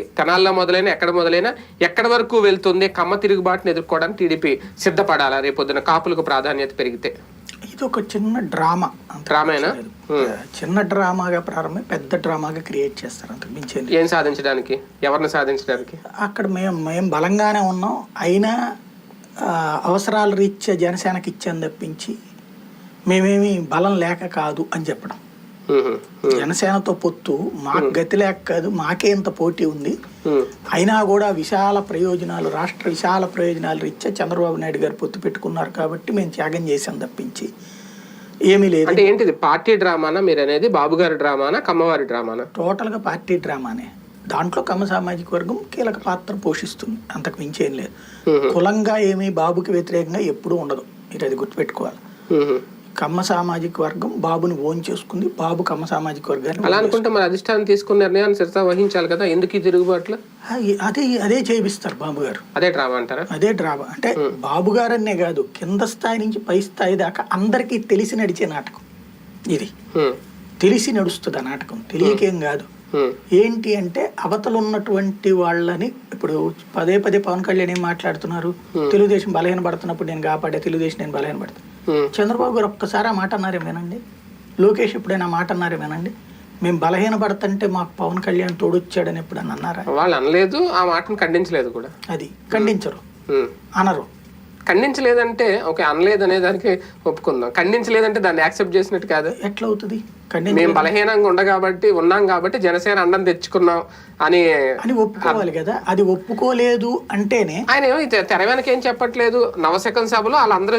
తెనాల్లో మొదలైన ఎక్కడ మొదలైనా ఎక్కడి వరకు వెళ్తుంది కమ్మ తిరుగుబాటును ఎదుర్కోవడానికి టీడీపీ సిద్ధపడాలా? రేపొద్దున కాపులకు ప్రాధాన్యత పెరిగితే. ఇది ఒక చిన్న డ్రామా. అంత డ్రామేనా? చిన్న డ్రామాగా ప్రారంభమై పెద్ద డ్రామాగా క్రియేట్ చేస్తారు అంతకు మించేది ఏం సాధించడానికి? ఎవరిని సాధించడానికి? అక్కడ మేము మేము బలంగానే ఉన్నాం. అయినా అవసరాల రీత్యా జనసేనకి ఇచ్చాను తప్పించి మేమేమి బలం లేక కాదు అని చెప్పడం. జనసేనతో పొత్తు మాకు గతి లేక కాదు మాకే ఇంత పోటీ ఉంది. అయినా కూడా విశాల ప్రయోజనాలు రాష్ట్ర విశాల ప్రయోజనాలు రీత్యా చంద్రబాబు నాయుడు గారు పొత్తు పెట్టుకున్నారు కాబట్టి మేము త్యాగం చేసాం తప్పించి. ఏమీ లేదు. అంటే ఏంటిది? పార్టీ డ్రామానా మీరు అనేది బాబు గారి డ్రామానా? కమ్మవారి డ్రామానా? టోటల్గా పార్టీ డ్రామానే. దాంట్లో కమ్మ సామాజిక వర్గం కీలక పాత్ర పోషిస్తుంది. అంతకు మించి ఏం లేదు. కులంగా ఏమీ బాబుకి వ్యతిరేకంగా ఎప్పుడూ ఉండదు. మీరు అది గుర్తుపెట్టుకోవాలి. కమ్మ సామాజిక వర్గం బాబుని ఓన్ చేసుకుంది. బాబు కమ్మ సామాజిక వర్గాన్ని అలా అనుకుంటే మరి అధిష్టానం తీసుకున్న నిర్ణయాన్ని సరితా వహించాలి కదా? ఎందుకు ఈ తిరుగుబాట్లు? అదే అదే చేపిస్తారు బాబు గారు. అదే డ్రామా అంటారా? అదే డ్రామా. అంటే బాబు గారనే కాదు కింద స్థాయి నుంచి పై స్థాయి దాకా అందరికీ తెలిసి నడిచే నాటకం ఇది. తెలిసి నడుస్తుంది ఆ నాటకం. తెలియకేం కాదు. ఏంటి అంటే అవతల ఉన్నటువంటి వాళ్ళని ఇప్పుడు పదే పదే పవన్ కళ్యాణ్ ఏం మాట్లాడుతున్నారు? తెలుగుదేశం బలహీన పడుతున్నప్పుడు నేను కాపాడే తెలుగుదేశం నేను బలహీన. చంద్రబాబు గారు ఒక్కసారి ఆ మాట అన్నారేమేనండి లోకేష్ ఎప్పుడైనా మాట అన్నారేమేనండి మేము బలహీన పడతంటే మాకు పవన్ కళ్యాణ్ తోడొచ్చాడని ఎప్పుడన్నా అన్నారా? వాళ్ళు అనలేదు ఆ మాటను ఖండించలేదు కూడా. అది. ఖండించరు. ఉమ్. అనరు. ఖండించలేదంటే ఓకే అనలేదు అనే దానికి ఒప్పుకుందాం. ఖండించలేదంటే దాన్ని యాక్సెప్ట్ చేసినట్టు కాదు. ఎట్లా అవుతుంది? మేము బలహీనంగా ఉండ కాబట్టి ఉన్నాం కాబట్టి జనసేన అండం తెచ్చుకున్నాం అని అని ఒప్పుకోవాలి కదా. అది ఒప్పుకోలేదు అంటేనే ఆయన ఏమో తెర వెనక ఏం చెప్పట్లేదు. నవశకం సభలో వాళ్ళందరూ